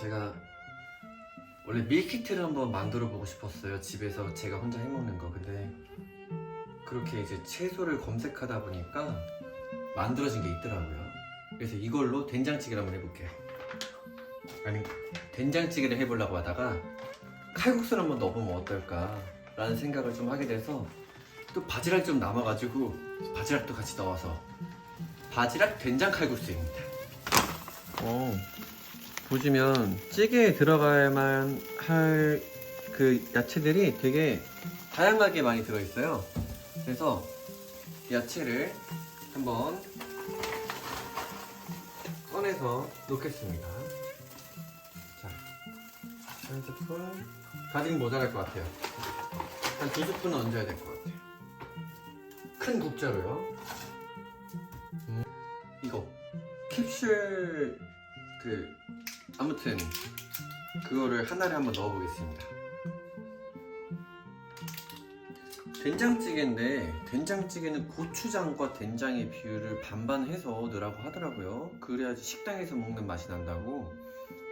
제가 원래 밀키트를 한번 만들어 보고 싶었어요. 집에서 제가 혼자 해 먹는 거. 근데 그렇게 이제 채소를 검색하다 보니까 만들어진 게 있더라고요. 그래서 이걸로 된장찌개를 한번 해볼게요. 아니 된장찌개를 해보려고 하다가 칼국수를 한번 넣어보면 어떨까라는 생각을 좀 하게 돼서 또 바지락이 좀 남아가지고 바지락도 같이 넣어서 바지락 된장 칼국수입니다. 어, 보시면 찌개에 들어갈만 할 그 야채들이 되게 다양하게 많이 들어있어요. 그래서 야채를 한번 꺼내서 놓겠습니다. 자, 한 스푼. 가득 모자랄 것 같아요. 한 두 스푼은 얹어야 될 것 같아요. 큰 국자로요. 음, 이거 캡슐 그 아무튼 그거를 하나를 한번 넣어보겠습니다. 된장찌개인데 된장찌개는 고추장과 된장의 비율을 반반 해서 넣으라고 하더라고요. 그래야지 식당에서 먹는 맛이 난다고.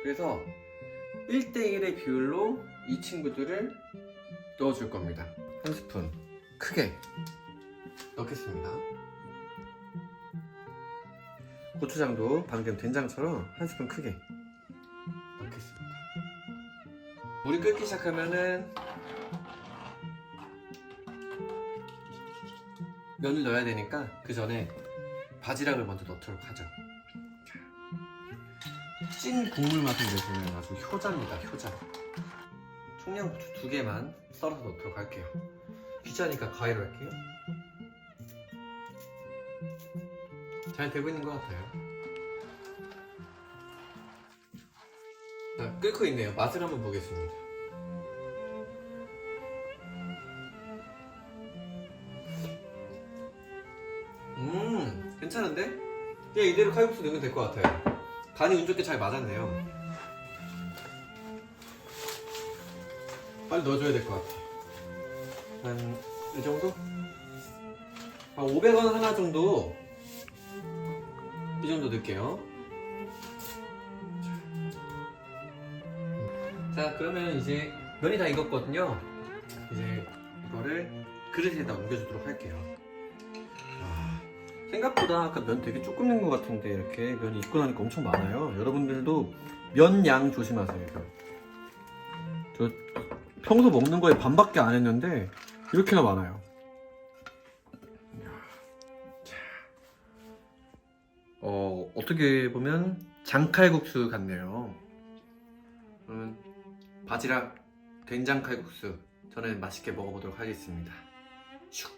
그래서 1대1의 비율로 이 친구들을 넣어줄 겁니다. 한 스푼 크게 넣겠습니다. 고추장도 방금 된장처럼 한 스푼 크게 물이 끓기 시작하면은 면을 넣어야 되니까 그 전에 바지락을 먼저 넣도록 하죠. 자, 찐 국물 맛을 내주는 아주 효자입니다. 효자. 청양고추 두 개만 썰어서 넣도록 할게요. 귀찮으니까 가위로 할게요. 잘 되고 있는 것 같아요. 자, 끓고 있네요. 맛을 한번 보겠습니다. 음, 괜찮은데? 그냥 이대로 칼국수 넣으면 될 것 같아요. 간이 운 좋게 잘 맞았네요. 빨리 넣어줘야 될 것 같아. 한, 이 정도? 한 500원 하나 정도 이 정도 넣을게요. 자, 그러면 이제 면이 다 익었거든요. 이제 이거를 그릇에다 옮겨주도록 할게요. 와, 생각보다 아까 면 되게 조금 낸 것 같은데 이렇게 면이 익고 나니까 엄청 많아요. 여러분들도 면 양 조심하세요. 저 평소 먹는 거에 반밖에 안 했는데 이렇게나 많아요. 어, 어떻게 보면 장칼국수 같네요. 그러면 바지락 된장 칼국수 저는 맛있게 먹어보도록 하겠습니다. 슉.